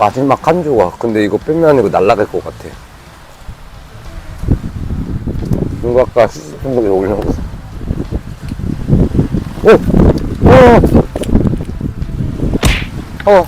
마지막 한 조각. 근데 이거 빼면 이거 날아갈 것 같아. 이거 아까 수습한 거 올려놓고. 오! 오! 어!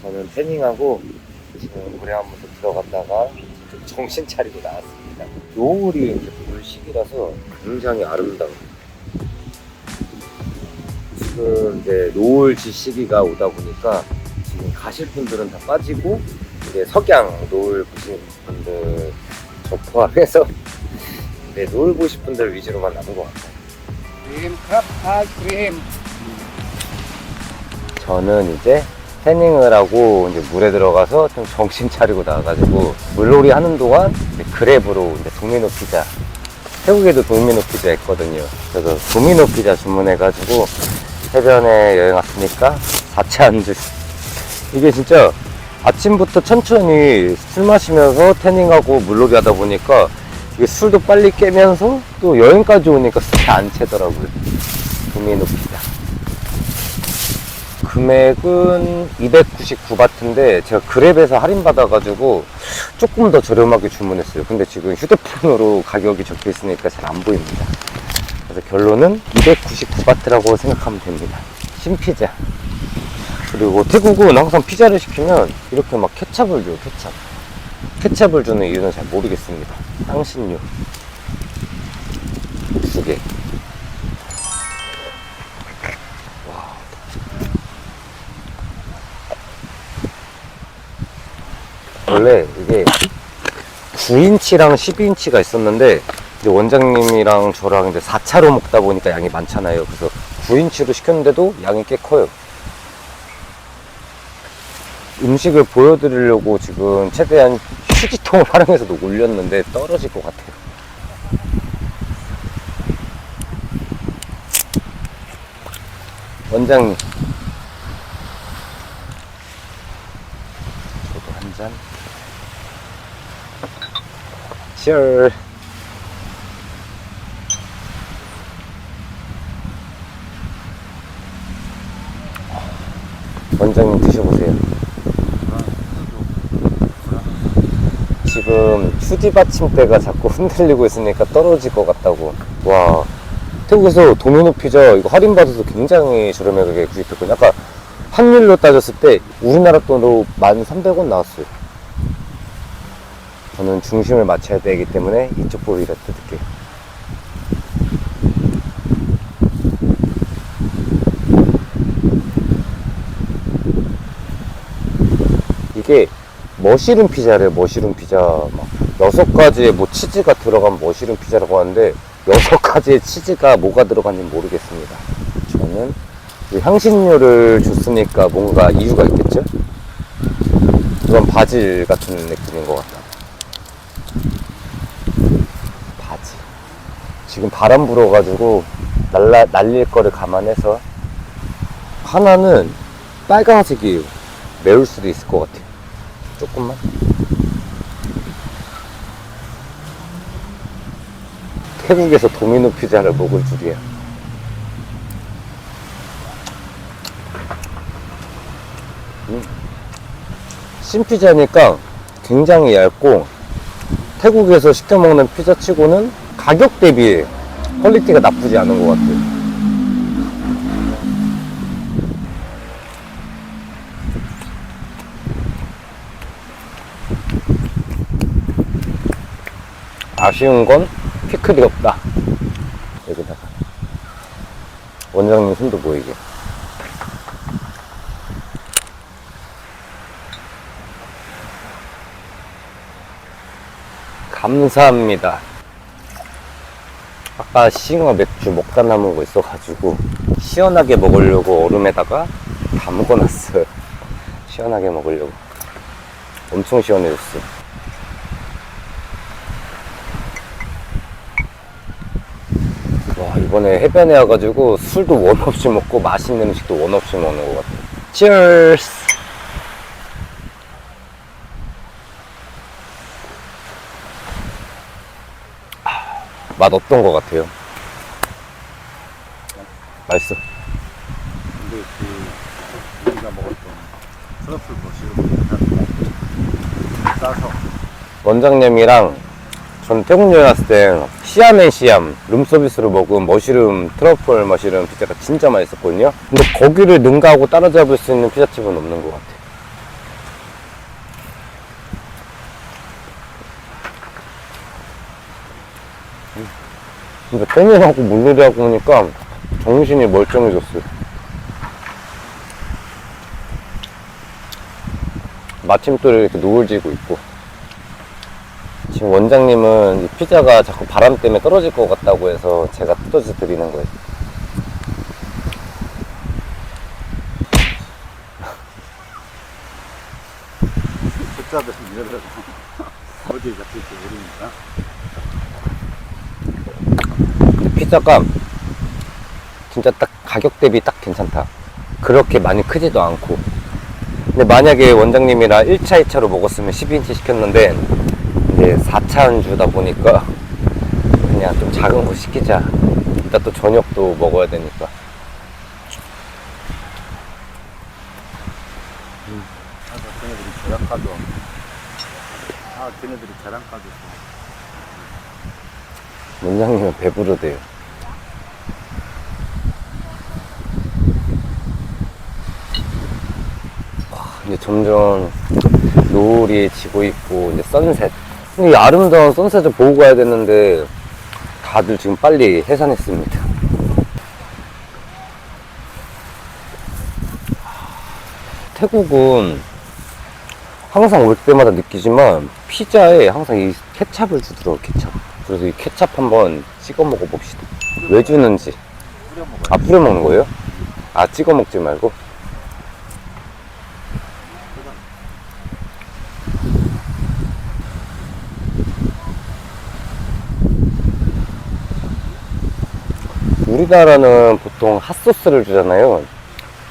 저는 태닝하고 지금 물에 한번 더 들어갔다가 좀 정신 차리고 나왔습니다. 노을이 이제 볼 시기라서 굉장히 아름다워. 지금 이제 노을지 시기가 오다 보니까 지금 가실 분들은 다 빠지고 이제 석양 노을 보신 분들 저 포함해서 네, 노을 보실 분들 위주로만 남은 것 같아요. 크림 크림. 저는 이제 태닝을 하고 이제 물에 들어가서 좀 정신 차리고 나와가지고 물놀이 하는 동안 이제 그랩으로 이제 도미노 피자 태국에도 동미노 피자 있거든요. 그래서 동미노 피자 주문해가지고 해변에 여행 왔으니까 4차 안주. 이게 진짜 아침부터 천천히 술 마시면서 태닝하고 물놀이 하다 보니까 이게 술도 빨리 깨면서 또 여행까지 오니까 술이 안 채더라고요. 도미노 피자. 금액은 299바트인데 제가 그랩에서 할인받아가지고 조금 더 저렴하게 주문했어요. 근데 지금 휴대폰으로 가격이 적혀 있으니까 잘 안 보입니다. 그래서 결론은 299바트라고 생각하면 됩니다. 신피자. 그리고 태국은 항상 피자를 시키면 이렇게 막 케찹을 줘요, 케찹. 케찹을 주는 이유는 잘 모르겠습니다. 향신료. 두 개. 원래 이게 9인치랑 12인치가 있었는데 이제 원장님이랑 저랑 이제 4차로 먹다 보니까 양이 많잖아요. 그래서 9인치로 시켰는데도 양이 꽤 커요. 음식을 보여드리려고 지금 최대한 휴지통을 활용해서 올렸는데 떨어질 것 같아요. 원장님. 저도 한 잔. Cheers. 원장님 드셔보세요. 지금 휴지 받침대가 자꾸 흔들리고 있으니까 떨어질 것 같다고. 와, 태국에서 도미노 피자 이거 할인 받아서 굉장히 저렴하게 구입했거든요. 아까 환율로 따졌을 때 우리나라 돈으로 1,300원 나왔어요. 저는 중심을 맞춰야 되기 때문에 이쪽 볼이라 뜯을게요. 게 머시룸 피자래요, 머시룸 피자. 막 여섯 가지의 뭐 치즈가 들어간 머시룸 피자라고 하는데 여섯 가지의 치즈가 뭐가 들어간지 모르겠습니다. 저는 이 향신료를 줬으니까 뭔가 이유가 있겠죠? 이건 바질 같은 느낌인 것 같다. 바질. 지금 바람 불어가지고 날라, 날릴 거를 감안해서 하나는 빨간색이에요. 매울 수도 있을 것 같아요. 조금만. 태국에서 도미노 피자를 먹을 줄이야. 음. 신피자니까 굉장히 얇고 태국에서 시켜 먹는 피자 치고는 가격 대비 퀄리티가 나쁘지 않은 것 같아요. 아쉬운 건 피클이 없다. 여기다가. 원장님 손도 보이게. 감사합니다. 아까 싱어 맥주 먹다 남은 거 있어가지고 시원하게 먹으려고 얼음에다가 담궈놨어요. 시원하게 먹으려고. 엄청 시원해졌어. 와 이번에 해변에 와가지고 술도 원 없이 먹고 맛있는 음식도 원 없이 먹는 것 같아요. Cheers. 아, 맛 어떤 것 같아요? 맛있어. 근데 그 우리가 먹었던 트러플 머시룸 싸서 원장님이랑 전 태국 여행 갔을 때 시암앤 시암 룸서비스로 먹은 머시룸 트러플 머시룸 피자가 진짜 맛있었거든요. 근데 거기를 능가하고 따라잡을 수 있는 피자집은 없는 것 같아요. 음. 근데 팬이하고 물놀이하고 오니까 정신이 멀쩡해졌어요. 마침 또 이렇게 노을 지고 있고 지금 원장님은 이 피자가 자꾸 바람 때문에 떨어질 것 같다고 해서 제가 뜯어져 드리는 거예요. 숫자들 이러다가 어디에 잡힐지 모르니까 피자가 진짜 딱 가격 대비 딱 괜찮다. 그렇게 많이 크지도 않고. 근데 만약에 원장님이랑 1차, 2차로 먹었으면 12인치 시켰는데 이제 4차 안주다 보니까 그냥 좀 작은 거 시키자. 이따 또 저녁도 먹어야 되니까. 아까 걔네들이 계란카드 아 걔네들이 계란카드 원장님은 배부르대요. 와, 이제 점점 노을이 지고 있고 이제 선셋. 이 아름다운 선셋을 보고 가야 되는데 다들 지금 빨리 해산했습니다. 태국은 항상 올 때마다 느끼지만 피자에 항상 이 케찹을 주더라고 케찹. 그래서 이 케찹 한번 찍어 먹어 봅시다. 왜 주는지. 아 뿌려 먹는 거예요? 아 찍어 먹지 말고. 우리나라는 보통 핫소스를 주잖아요.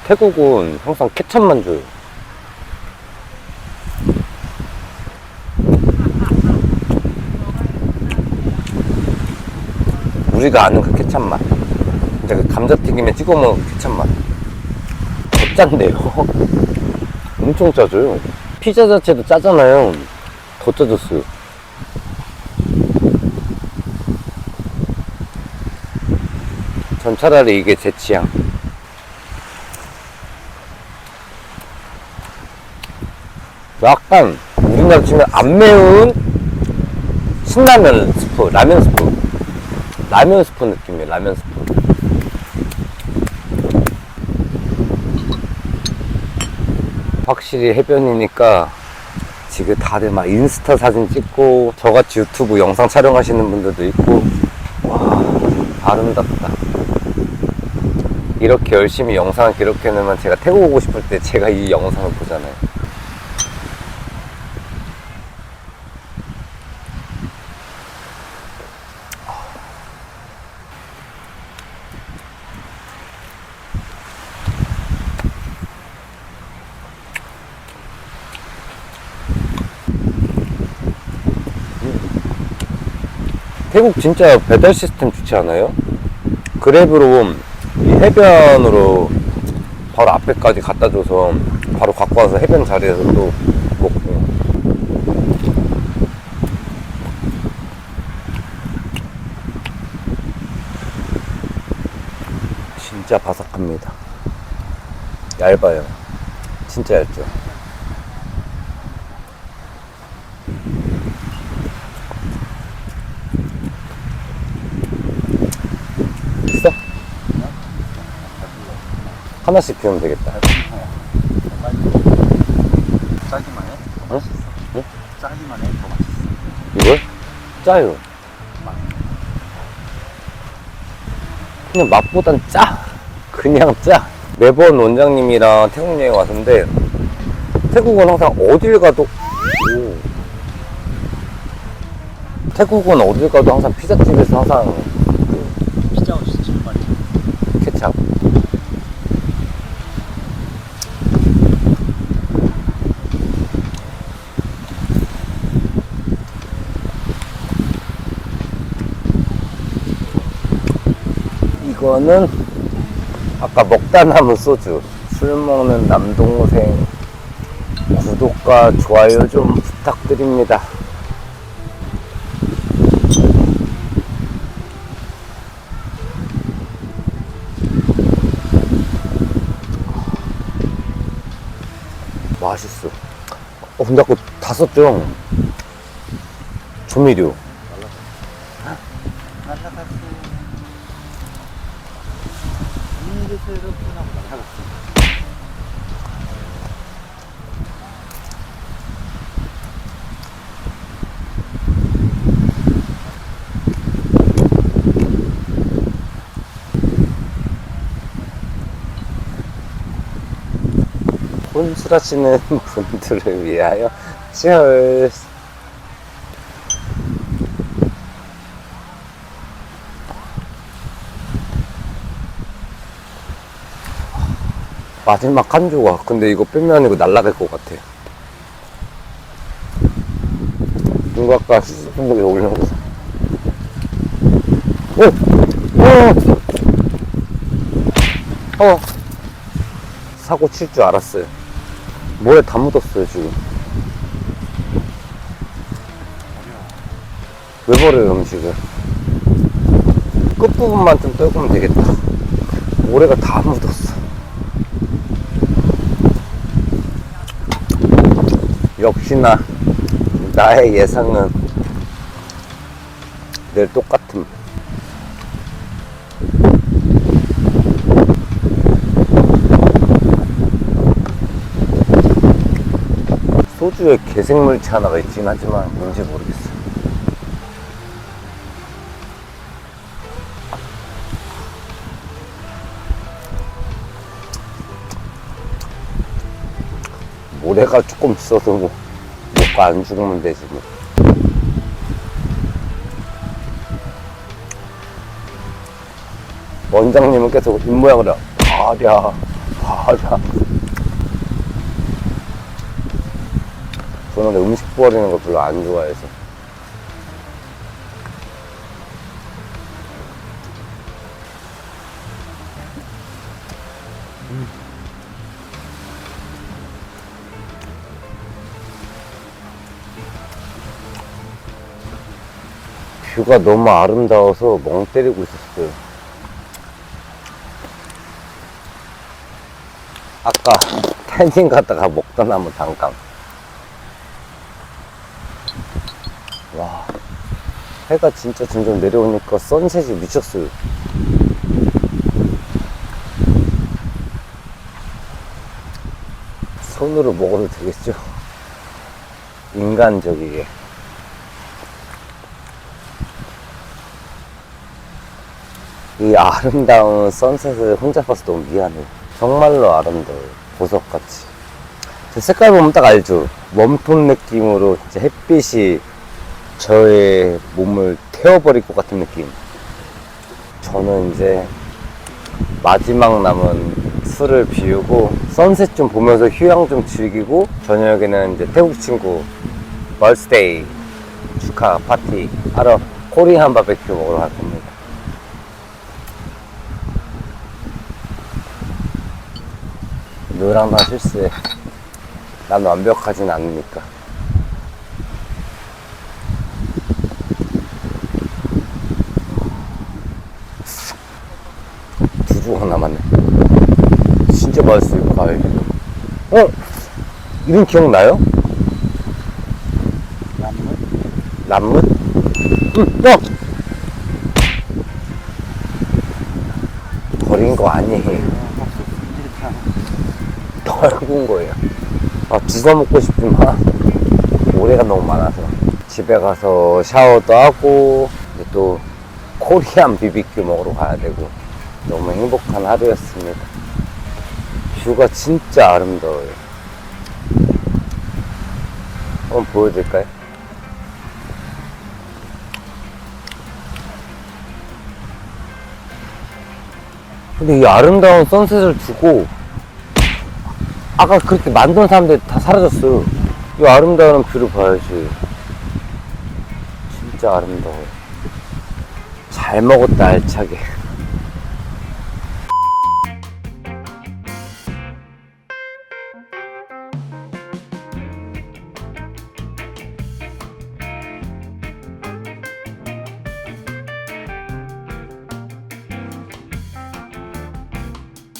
태국은 항상 케찹만 줘요. 우리가 아는 그 케찹 맛. 진짜 그 감자튀김에 찍어 먹는 그 케찹 맛. 더 짠데요? 엄청 짜져요. 피자 자체도 짜잖아요. 더 짜졌어요. 전 차라리 이게 제 취향. 약간 우리나라 치면 안 매운 신라면 스프, 라면 스프. 라면 스프 느낌이에요, 라면 스프. 확실히 해변이니까 지금 다들 막 인스타 사진 찍고 저같이 유튜브 영상 촬영하시는 분들도 있고 와 아름답다 이렇게 열심히 영상을 기록해놓으면 제가 태국 오고 싶을 때 제가 이 영상을 보잖아요 태국 진짜 배달 시스템 좋지 않아요? 그랩으로 이 해변으로 바로 앞에까지 갖다 줘서 바로 갖고 와서 해변 자리에서 또 먹고. 진짜 바삭합니다. 얇아요. 진짜 얇죠 있어? 하나씩 비우면 되겠다. 짜기만 해? 더 응? 맛있어 응? 짜기만 해 더 맛있어 이걸? 짜요. 그냥 맛보단 짜. 그냥 짜. 매번 원장님이랑 태국 여행 왔는데, 태국은 항상 어딜 가도, 오. 태국은 어딜 가도 항상 피자집에서 항상 피자 없이 많이 케찹. 이거는 아까 먹다 남은 소주 술 먹는 남동생 구독과 좋아요 좀 부탁드립니다. 맛있어. 어, 근데 아까 다 썼죠? 조미료. 날라갔어. 이리서로 끝나고 날라갔어. 혼술하시는 분들을 위하여 치얼스 마지막 한 조각 근데 이거 빼면 이거 날라갈 것 같아 이거 아까 수분복에 올려놓고서 오! 오! 어! 사고 칠 줄 알았어요. 모래 다 묻었어요, 지금. 왜 버려요, 음식을? 끝부분만 좀 떼고 면 되겠다. 모래가 다 묻었어. 역시나, 나의 예상은 늘 똑같음. 소주에 개생물체 하나가 있긴 하지만 뭔지 모르겠어. 모 래가 조금 있어도 뭐 먹고 안 죽으면 되지 뭐. 원장님은 계속 입모양을 하랴 하랴 저는 음식 버리는 걸 별로 안 좋아해서. 음. 뷰가 너무 아름다워서 멍 때리고 있었어요. 아까 텐딩 갔다가 먹다 남은 단감. 와 해가 진짜 점점 내려오니까 선셋이 미쳤어요 손으로 먹어도 되겠죠 인간적이게 이 아름다운 선셋을 혼자 봐서 너무 미안해요 정말로 아름다워요 보석같이 저 색깔 보면 딱 알죠 웜톤 느낌으로 진짜 햇빛이 저의 몸을 태워버릴 것 같은 느낌. 저는 이제 마지막 남은 술을 비우고 선셋 좀 보면서 휴양 좀 즐기고 저녁에는 이제 태국 친구 벌스데이 축하 파티 하러 코리안 바베큐 먹으러 갈 겁니다. 너랑 나 실수해. 난 완벽하진 않으니까. 두 조각 남았네. 진짜 맛있어요, 과일. 어? 이름 기억나요? 남문? 남문? 응, 어! 버린 거 아니에요. 덜군 거예요. 아, 주워 먹고 싶지만, 모래가 너무 많아서. 집에 가서 샤워도 하고, 이제 또, 코리안 비비큐 먹으러 가야 되고, 너무 행복한 하루였습니다. 뷰가 진짜 아름다워요. 한번 보여드릴까요? 근데 이 아름다운 선셋을 두고 아까 그렇게 만든 사람들 다 사라졌어요. 이 아름다운 뷰를 봐야지. 진짜 아름다워요. 잘 먹었다, 알차게.